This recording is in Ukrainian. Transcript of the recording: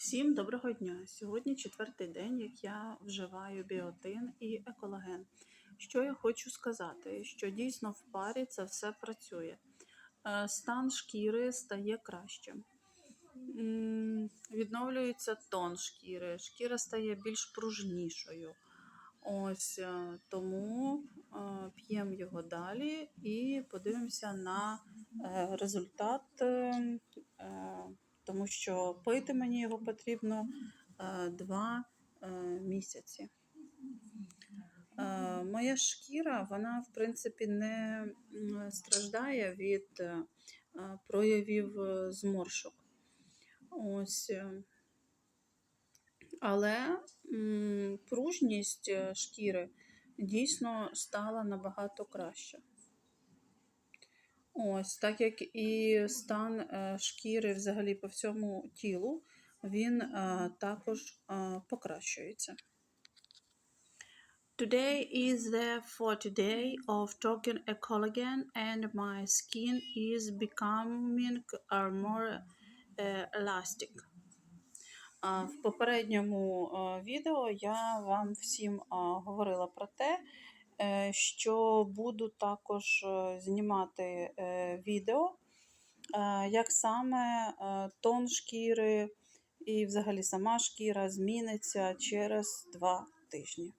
Всім доброго дня! Сьогодні четвертий день, як я вживаю біотин і еколаген. Що я хочу сказати, що дійсно в парі це все працює. Е, Стан шкіри стає кращим. Відновлюється тон шкіри, шкіра стає більш пружнішою. Ось е, тому е, п'ємо його далі і подивимося на результат. Е, е, тому що пити мені його потрібно е, два е, місяці. Е, Моя шкіра, вона, в принципі, не страждає від е, е, проявів е, зморшок. Ось. е, Але пружність е, шкіри дійсно стала набагато краще. Ось, так як і стан е, шкіри взагалі по всьому тілу, він е, також е, покращується. Today is the 40th day of talking a collagen and my skin is becoming uh, more uh, elastic. В попередньому відео я вам всім говорила про те, що буду також е, знімати е, відео, е, як саме е, тон шкіри і взагалі сама шкіра зміниться через два тижні.